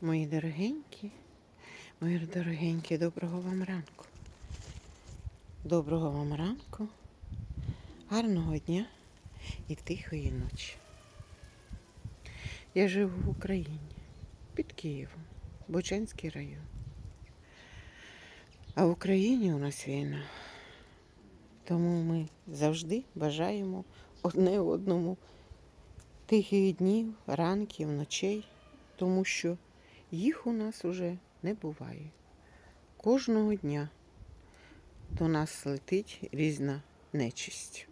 Мої дорогенькі, мої дорогенькі, доброго вам ранку. Доброго вам ранку, гарного дня і тихої ночі. Я живу в Україні під Києвом, Бочанський район. А в Україні у нас війна. Тому ми завжди бажаємо одне одному тихих днів, ранків, ночей, тому що їх у нас уже не буває. Кожного дня до нас летить різна нечисть.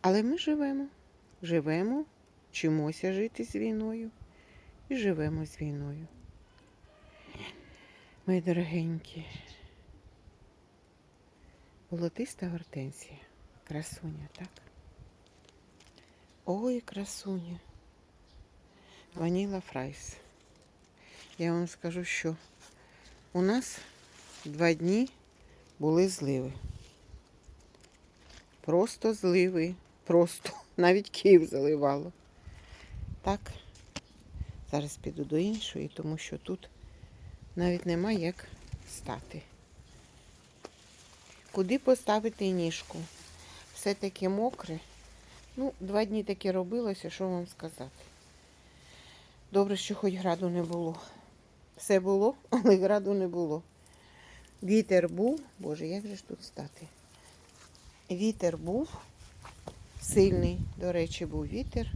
Але ми живемо, живемо, вчимося жити з війною і живемо з війною. Мої дорогенькі, Золотиста гортензія. Красуня, так? Ой, красуня. Ваніла Фрайс. Я вам скажу, що у нас два дні були зливи. Просто зливи. Просто. Навіть Київ заливало. Так. Зараз піду до іншої, тому що тут навіть нема як стати. Куди поставити ніжку? Все таке мокре. Ну, два дні таке робилося, що вам сказати. Добре, що хоч граду не було. Все було, але граду не було. Вітер був, боже, як же ж тут стати? Вітер був сильний, до речі, був вітер,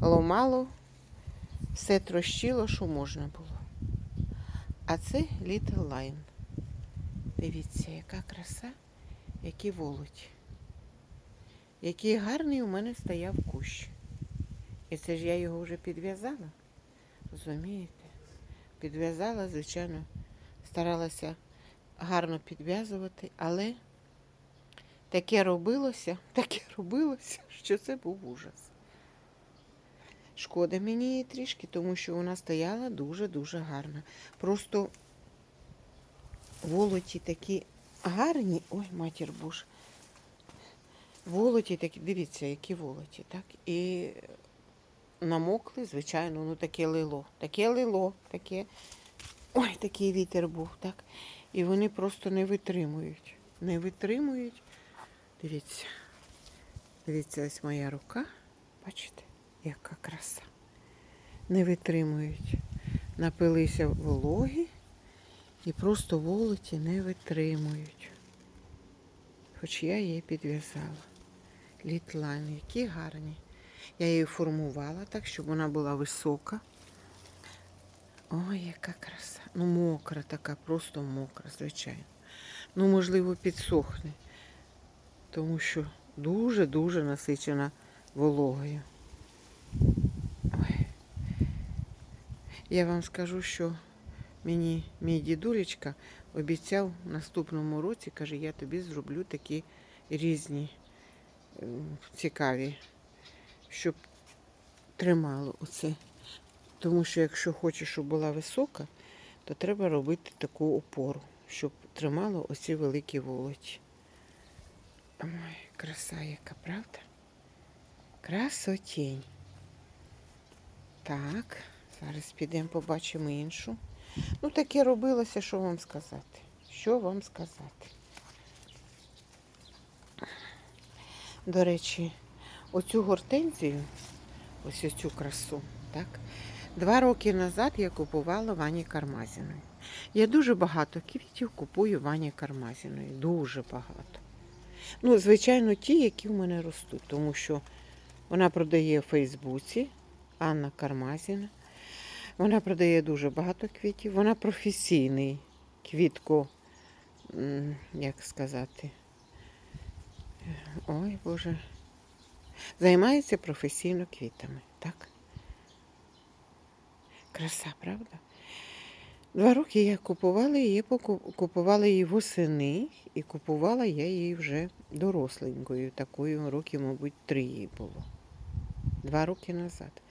ломало, все трощило, що можна було. А це Little Line. Дивіться, яка краса, які волоті. Який гарний у мене стояв кущ. І це ж я його вже підв'язала. Розумієте? Підв'язала, звичайно, старалася гарно підв'язувати, але таке робилося, таке робилося, що це був ужас. Шкода мені її трішки, тому що вона стояла дуже-дуже гарно. Просто волоті такі гарні. Ой, матір Боже. Волоті такі, дивіться, які волоті, так? І намокли, звичайно, ну таке лило. Таке лило, таке. Ой, такий вітер був, так? І вони просто не витримують. Не витримують. Дивіться. Дивіться, ось моя рука. Бачите, яка краса. Не витримують. Напилися вологі і просто волоті не витримують. Хоч я її підв'язала. Літлайн, які гарні. Я її формувала так, щоб вона була висока. Ой, яка краса. Ну, мокра така, просто мокра, звичайно. Ну, можливо, підсохне, тому що дуже-дуже насичена вологою. Ой. Я вам скажу, що мені мій дідулечка обіцяв в наступному році, каже, я тобі зроблю такі різні цікаві, щоб тримало оце. Тому що якщо хочеш, щоб була висока, то треба робити таку опору, щоб тримало оці великі волоті. Ой, краса яка, правда? Красотінь. Так, зараз підемо побачимо іншу. Ну, таке робилося, що вам сказати. Що вам сказати? До речі, оцю гортензію, ось оцю красу, так? Два роки назад я купувала Вані Кармазіної. Я дуже багато квітів купую Вані Кармазіної. Дуже багато. Ну, звичайно, ті, які в мене ростуть, тому що вона продає в Фейсбуці Анна Кармазіна. Вона продає дуже багато квітів. Вона професійний квітко, як сказати. Ой, Боже. Займається професійно квітами, так? Краса, правда? Два роки я купувала її, купувала її восени, і купувала я її вже доросленькою. Такою років, мабуть, три їй було. Два роки назад.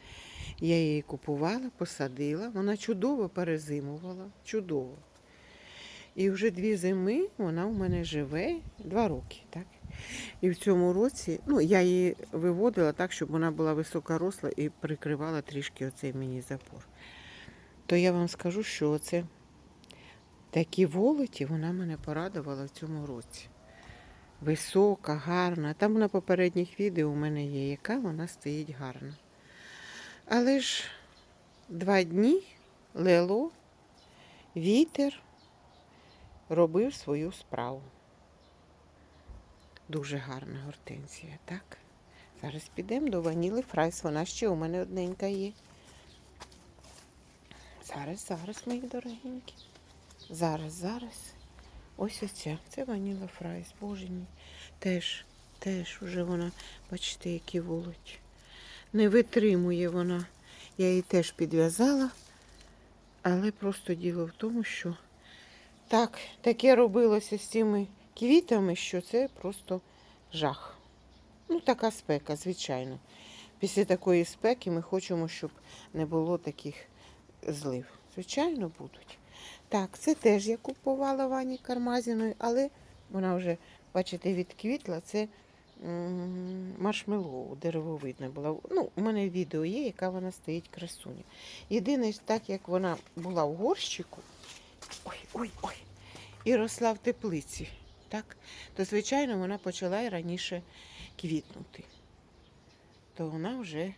Я її купувала, посадила, вона чудово перезимувала, чудово. І вже дві зими вона у мене живе, два роки, так? І в цьому році, ну, я її виводила так, щоб вона була високоросла і прикривала трішки оцей мені запор. то я вам скажу, що це такі волоті вона мене порадувала в цьому році. Висока, гарна. Там на попередніх відео у мене є, яка вона стоїть гарна. Але ж два дні лило, вітер робив свою справу. Дуже гарна гортензія, так? Зараз підемо до ваніли фрайс. Вона ще у мене одненька є. Зараз, зараз, мої дорогенькі. Зараз, зараз. Ось оця. Це ваніла фрайс. Боже мій. Теж, теж уже вона, бачите, які волоті. Не витримує вона. Я її теж підв'язала. Але просто діло в тому, що так, таке робилося з цими квітами, що це просто жах. Ну, така спека, звичайно. Після такої спеки ми хочемо, щоб не було таких злив. Звичайно, будуть. Так, це теж я купувала Вані Кармазіною, але вона вже, бачите, відквітла. Це маршмеллоу, деревовидна була. Ну, у мене відео є, яка вона стоїть красуня. Єдине, так як вона була в горщику, ой, ой, ой, і росла в теплиці, так, то, звичайно, вона почала і раніше квітнути. То вона вже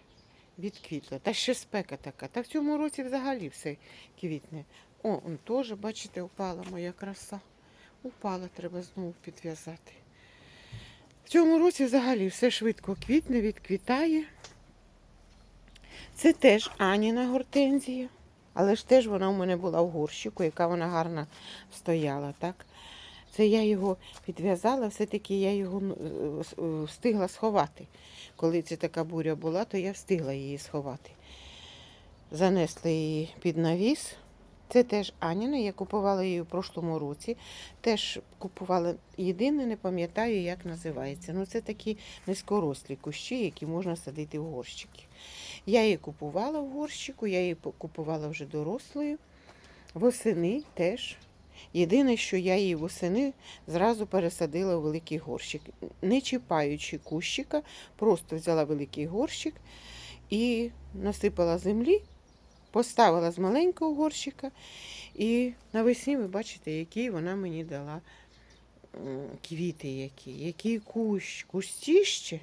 відквітла. Та ще спека така. Та в цьому році взагалі все квітне. О, он теж, бачите, упала моя краса. Упала, треба знову підв'язати. В цьому році взагалі все швидко квітне, відквітає. Це теж Аніна гортензія. Але ж теж вона у мене була в горщику, яка вона гарна стояла, так? Це я його підв'язала, все-таки я його е, е, встигла сховати. Коли це така буря була, то я встигла її сховати. Занесла її під навіс. Це теж Аніна, я купувала її у прошлому році. Теж купувала єдине, не пам'ятаю, як називається. Ну, це такі низькорослі кущі, які можна садити в горщики. Я її купувала в горщику, я її купувала вже дорослою. Восени теж. Єдине, що я її восени зразу пересадила у великий горщик. Не чіпаючи кущика, просто взяла великий горщик і насипала землі, поставила з маленького горщика. І навесні ви бачите, які вона мені дала квіти, які, який кущ, кустіще,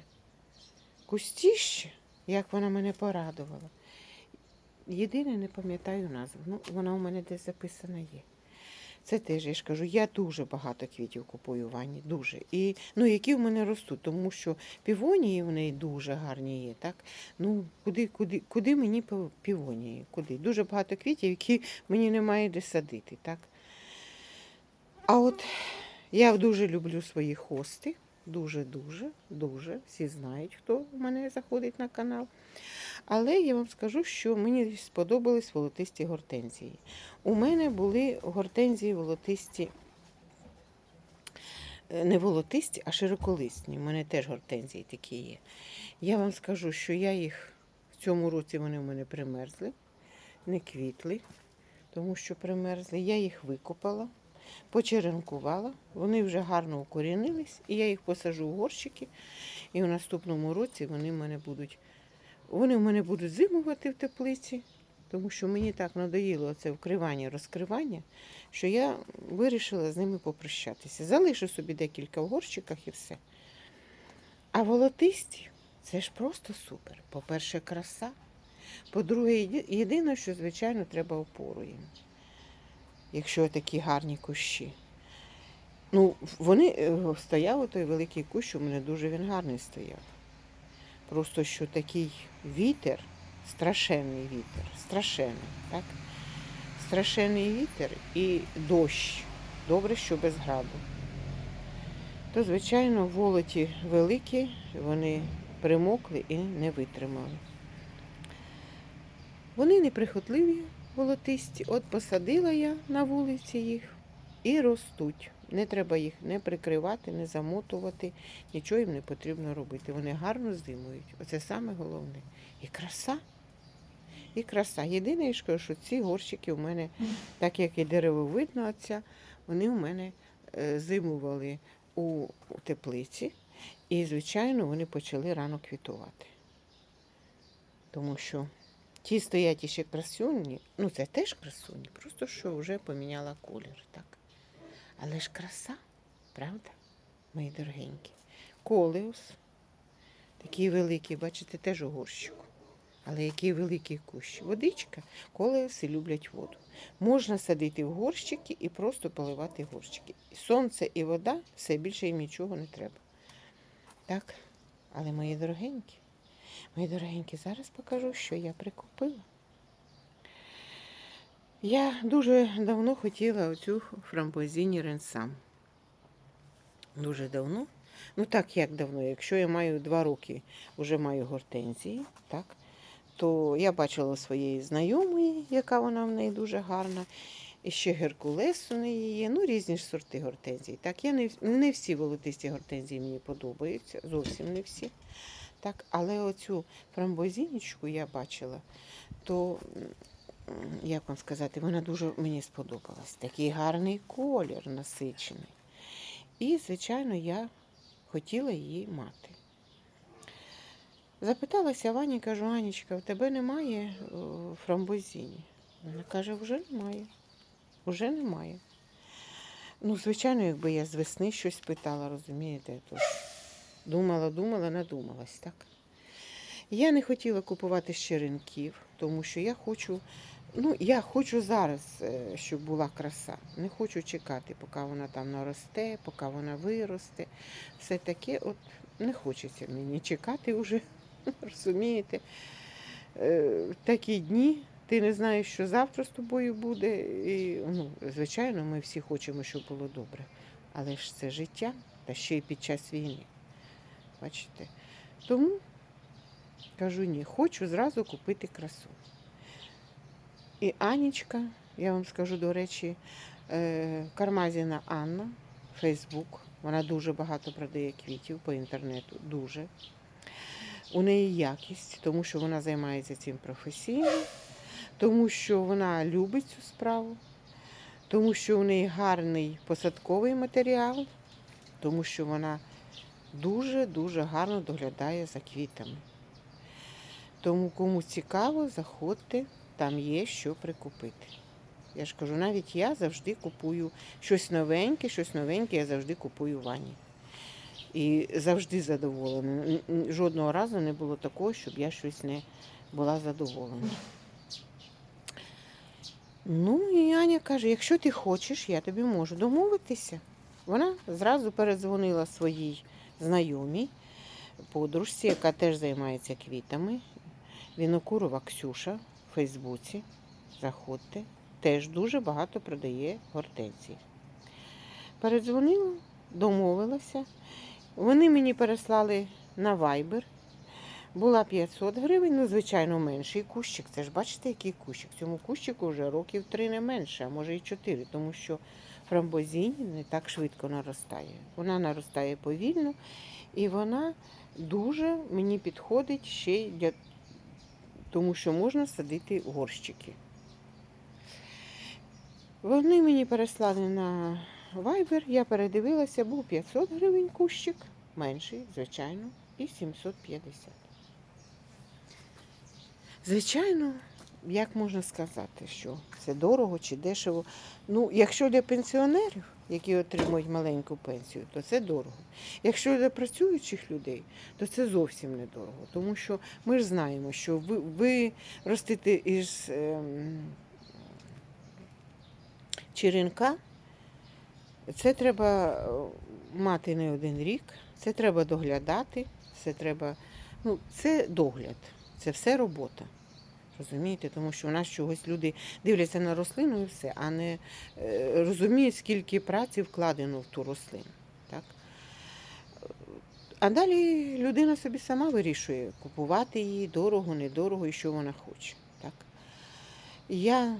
кустіще, як вона мене порадувала. Єдине, не пам'ятаю назву. Ну, вона у мене десь записана є. Це теж, я ж кажу, я дуже багато квітів купую в Вані, дуже. І, ну, які в мене ростуть, тому що півонії в неї дуже гарні є. Так? Ну, куди, куди, куди мені пів- півонії? Куди? Дуже багато квітів, які мені немає де садити. Так? А от я дуже люблю свої хости. Дуже-дуже, дуже. Всі знають, хто в мене заходить на канал. Але я вам скажу, що мені сподобались волотисті гортензії. У мене були гортензії волотисті, е, не волотисті, а широколисні. У мене теж гортензії такі є. Я вам скажу, що я їх в цьому році вони в мене примерзли, не квітли, тому що примерзли. Я їх викопала, почеренкувала, вони вже гарно укорінились, і я їх посажу в горщики. І в наступному році вони в мене будуть. Вони в мене будуть зимувати в теплиці, тому що мені так надоїло це вкривання, розкривання, що я вирішила з ними попрощатися. Залишу собі декілька в горщиках і все. А волотисті це ж просто супер. По-перше, краса. По-друге, єдине, що, звичайно, треба опору їм, якщо такі гарні кущі. Ну, вони е, стояв той великий кущ, у мене дуже він гарний стояв. Просто що такий вітер, страшенний вітер, страшенний, так? Страшенний вітер і дощ. Добре, що без граду. То, звичайно, волоті великі, вони примокли і не витримали. Вони неприхотливі, волотисті. От посадила я на вулиці їх і ростуть. Не треба їх не прикривати, не замотувати, нічого їм не потрібно робити. Вони гарно зимують. Оце саме головне. І краса. І краса. Єдине, що ці горщики у мене, так як і деревовидна оця, вони у мене е, зимували у теплиці. І, звичайно, вони почали рано квітувати. Тому що Ті стоять іще красунні. Ну, це теж красуні, просто що вже поміняла колір, так. Але ж краса, правда, мої дорогенькі. Колеус. Такий великий, бачите, теж у горщику. Але який великий кущ. Водичка, колеуси люблять воду. Можна садити в горщики і просто поливати горщики. Сонце і вода, все більше їм нічого не треба. Так, але мої дорогенькі, мої дорогенькі, зараз покажу, що я прикупила. Я дуже давно хотіла оцю фрамбозіні ренсам. Дуже давно. Ну так як давно, якщо я маю два роки, вже маю гортензії, так, то я бачила своєї знайомої, яка вона в неї дуже гарна. І ще Геркулес у неї є, ну різні ж сорти гортензій. Так, я не, не всі волотисті гортензії мені подобаються, зовсім не всі. Так, але оцю фрамбозінічку я бачила, то як вам сказати, вона дуже мені сподобалась. Такий гарний колір насичений. І, звичайно, я хотіла її мати. Запиталася Вані, кажу, Анічка, в тебе немає о, фрамбозіні? Вона каже, вже немає. Уже немає. Ну, звичайно, якби я з весни щось питала, розумієте, то думала, думала, надумалась, так? Я не хотіла купувати ще ринків, тому що я хочу, ну, я хочу зараз, е, щоб була краса. Не хочу чекати, поки вона там наросте, поки вона виросте. Все таке, от не хочеться мені чекати вже, розумієте? Е, такі дні, ти не знаєш, що завтра з тобою буде. І, ну, звичайно, ми всі хочемо, щоб було добре. Але ж це життя, та ще й під час війни. Бачите? Тому кажу ні, хочу зразу купити красу. І Анічка, я вам скажу, до речі, е, Кармазіна Анна, Фейсбук. Вона дуже багато продає квітів по інтернету. Дуже. У неї якість, тому що вона займається цим професійно, тому що вона любить цю справу, тому що у неї гарний посадковий матеріал, тому що вона дуже-дуже гарно доглядає за квітами. Тому кому цікаво, заходьте, там є що прикупити. Я ж кажу, навіть я завжди купую щось новеньке, щось новеньке я завжди купую в Вані. І завжди задоволена. Жодного разу не було такого, щоб я щось не була задоволена. Ну і Аня каже, якщо ти хочеш, я тобі можу домовитися. Вона зразу передзвонила своїй знайомій подружці, яка теж займається квітами. Вінокурова Ксюша в Фейсбуці. Заходьте. Теж дуже багато продає гортензій. Передзвонила, домовилася. Вони мені переслали на Viber. Була 500 гривень, ну, звичайно, менший кущик. Це ж бачите, який кущик. Цьому кущику вже років три не менше, а може і чотири, тому що фрамбозінь не так швидко наростає. Вона наростає повільно і вона дуже мені підходить ще й для тому що можна садити горщики. Вони мені переслали на Viber, я передивилася, був 500 гривень кущик, менший, звичайно, і 750. Звичайно, як можна сказати, що це дорого чи дешево. Ну, якщо для пенсіонерів, які отримують маленьку пенсію, то це дорого. Якщо для працюючих людей, то це зовсім недорого. Тому що ми ж знаємо, що ви, ви ростите із ем, черенка, це треба е, мати не один рік, це треба доглядати, це треба. Ну, це догляд, це все робота. Розумієте, тому що у нас чогось люди дивляться на рослину і все, а не е, розуміють, скільки праці вкладено в ту рослину. Так? А далі людина собі сама вирішує, купувати її дорого, недорого і що вона хоче. Так? Я,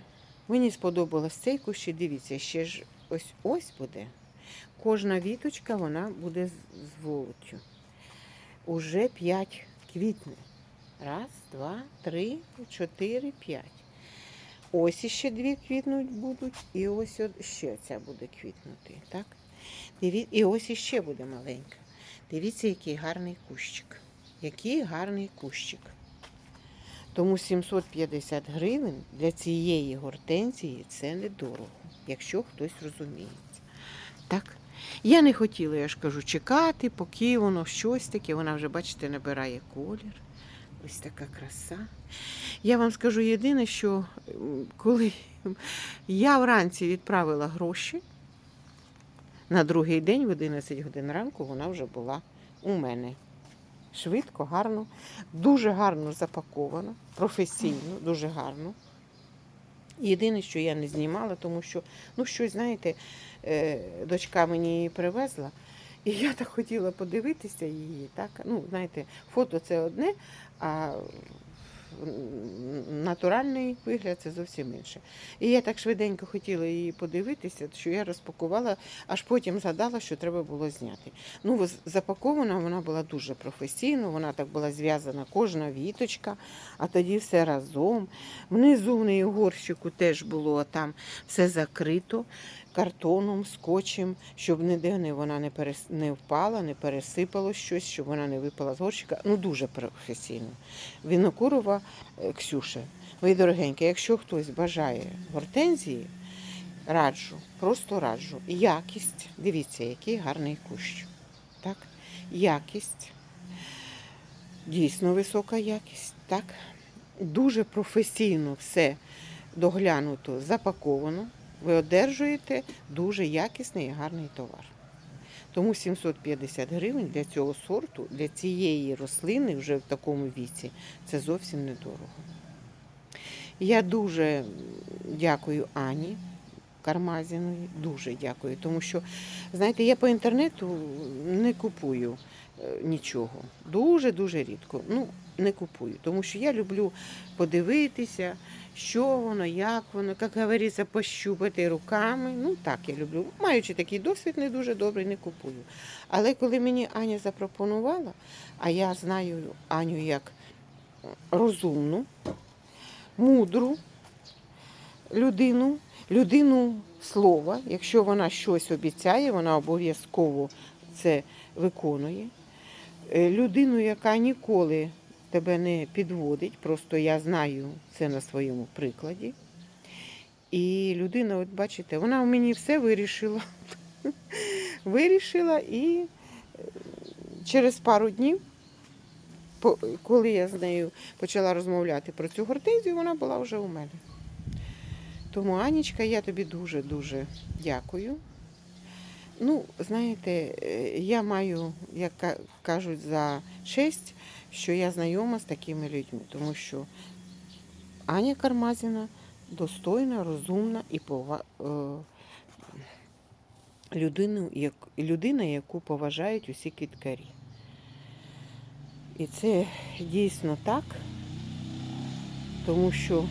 мені сподобалось цей кущ, і дивіться, ще ж ось ось буде. Кожна віточка вона буде з, волоттю. Уже п'ять квітне. Раз, два, три, чотири, п'ять. Ось іще дві квітнуть будуть, і ось ще ця буде квітнути. Так? І ось іще буде маленька. Дивіться, який гарний кущик. Який гарний кущик. Тому 750 гривень для цієї гортензії це недорого, якщо хтось розуміється. Так? Я не хотіла, я ж кажу, чекати, поки воно щось таке. Вона вже, бачите, набирає колір. Ось така краса. Я вам скажу єдине, що коли я вранці відправила гроші, на другий день в 11 годин ранку вона вже була у мене. Швидко, гарно, дуже гарно запаковано, професійно, дуже гарно. Єдине, що я не знімала, тому що, ну, щось, знаєте, е, дочка мені її привезла, і я так хотіла подивитися її. Так? Ну, знаєте, фото це одне, а натуральний вигляд це зовсім інше. І я так швиденько хотіла її подивитися, що я розпакувала, аж потім згадала, що треба було зняти. Ну, запакована вона була дуже професійно, вона так була зв'язана кожна віточка, а тоді все разом. Внизу в неї горщику теж було там все закрито картоном, скотчем, щоб ніде не вона не, перес... не впала, не пересипало щось, щоб вона не випала з горщика. Ну, дуже професійно. Вінокурова е, Ксюша. Мої дорогенькі, якщо хтось бажає гортензії, раджу, просто раджу. Якість, дивіться, який гарний кущ. Так? Якість, дійсно висока якість. Так? Дуже професійно все доглянуто, запаковано. Ви одержуєте дуже якісний і гарний товар. Тому 750 гривень для цього сорту, для цієї рослини вже в такому віці, це зовсім недорого. Я дуже дякую Ані Кармазіної, дуже дякую, тому що, знаєте, я по інтернету не купую нічого. Дуже-дуже рідко. Ну, не купую, тому що я люблю подивитися, що воно, як воно, як говориться, пощупати руками. Ну так я люблю. Маючи такий досвід, не дуже добрий, не купую. Але коли мені Аня запропонувала, а я знаю Аню як розумну, мудру людину, людину слова. Якщо вона щось обіцяє, вона обов'язково це виконує. Е, Людину, яка ніколи тебе не підводить, просто я знаю це на своєму прикладі. І людина, от бачите, вона в мені все вирішила. Вирішила і е, через пару днів, коли я з нею почала розмовляти про цю гортензію, вона була вже у мене. Тому, Анічка, я тобі дуже-дуже дякую. Ну, знаєте, е, я маю, як кажуть, за честь, що я знайома з такими людьми, тому що Аня Кармазіна достойна, розумна і пова... е, людину, як... людина, яку поважають усі квіткарі. І це дійсно так, тому що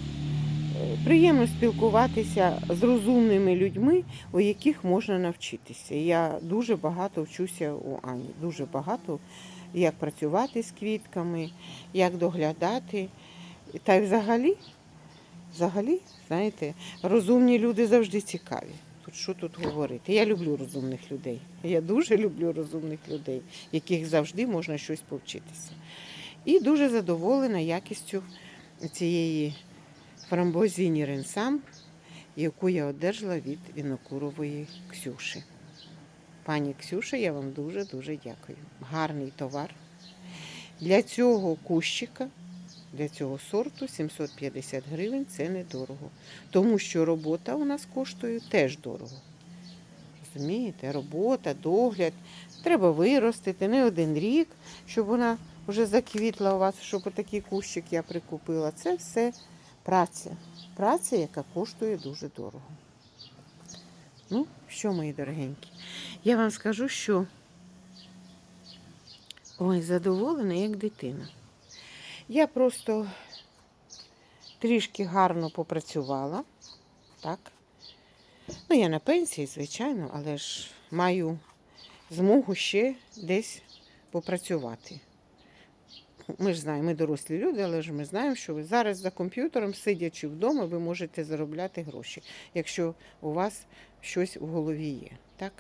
приємно спілкуватися з розумними людьми, у яких можна навчитися. Я дуже багато вчуся у Ані, дуже багато, як працювати з квітками, як доглядати. Та й взагалі, взагалі, знаєте, розумні люди завжди цікаві. Тут що тут говорити? Я люблю розумних людей. Я дуже люблю розумних людей, яких завжди можна щось повчитися. І дуже задоволена якістю цієї фрамбозіні Ренсам, яку я одержала від Вінокурової Ксюші. Пані Ксюша, я вам дуже-дуже дякую. Гарний товар. Для цього кущика, для цього сорту 750 гривень це недорого. Тому що робота у нас коштує теж дорого. Розумієте, робота, догляд. Треба виростити не один рік, щоб вона вже заквітла у вас, щоб отакий кущик я прикупила. Це все праця. Праця, яка коштує дуже дорого. Ну, що, мої дорогенькі, я вам скажу, що ой, задоволена, як дитина. Я просто трішки гарно попрацювала. Так. Ну, я на пенсії, звичайно, але ж маю змогу ще десь попрацювати. Ми ж знаємо, ми дорослі люди, але ж ми знаємо, що ви зараз за комп'ютером, сидячи вдома, ви можете заробляти гроші, якщо у вас щось в голові є. Так?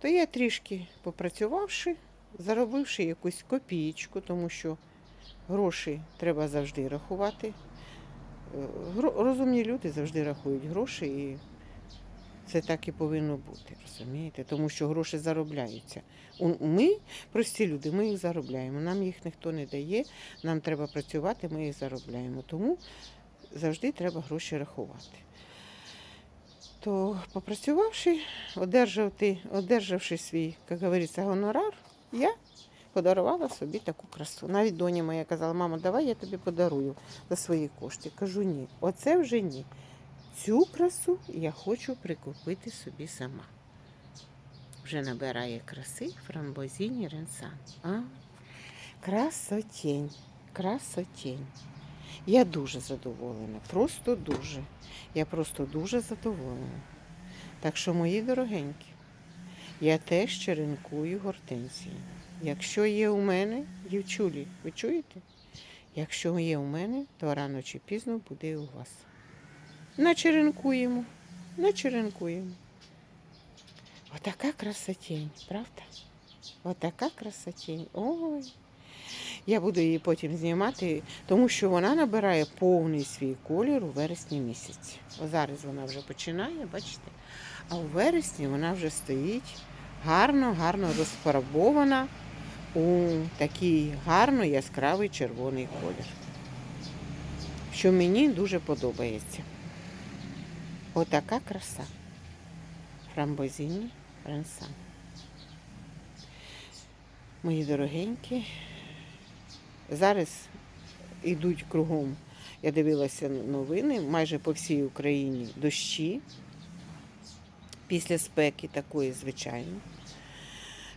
То я трішки попрацювавши, заробивши якусь копієчку, тому що Гроші треба завжди рахувати. Е, Розумні люди завжди рахують гроші і це так і повинно бути, розумієте? Тому що гроші заробляються. Ми, прості люди, ми їх заробляємо. Нам їх ніхто не дає, нам треба працювати, ми їх заробляємо. Тому завжди треба гроші рахувати. То попрацювавши, одержавши, одержавши свій, як говориться, гонорар, я подарувала собі таку красу. Навіть доня моя казала, мама, давай я тобі подарую за свої кошти. Кажу, ні, оце вже ні. Цю красу я хочу прикупити собі сама. Вже набирає краси фрамбозіні ренсан. А? Красотень, красотень. Я дуже задоволена, просто дуже. Я просто дуже задоволена. Так що, мої дорогенькі, я теж черенкую гортензії. Якщо є у мене, дівчулі, ви чуєте? Якщо є у мене, то рано чи пізно буде у вас. Начеренкуємо, начеренкуємо. Отака красотень, правда? Отака красотень. Ой. Я буду її потім знімати, тому що вона набирає повний свій колір у вересні місяці. О, зараз вона вже починає, бачите? А у вересні вона вже стоїть гарно, гарно розфарбована у такий гарно яскравий червоний колір. Що мені дуже подобається. Отака краса. Фрамбозіні ренсан. Мої дорогенькі, зараз йдуть кругом. Я дивилася новини, майже по всій Україні дощі після спеки такої, звичайно.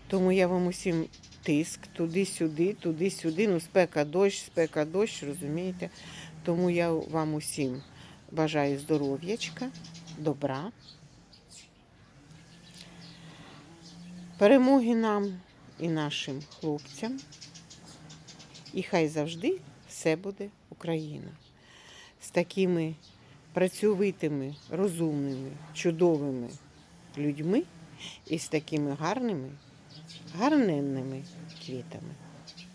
Тому я вам усім тиск туди-сюди, туди-сюди. Ну, спека дощ, спека дощ, розумієте? Тому я вам усім бажаю здоров'ячка, добра. Перемоги нам і нашим хлопцям. І хай завжди все буде Україна. З такими працьовитими, розумними, чудовими людьми і з такими гарними, гарненними квітами.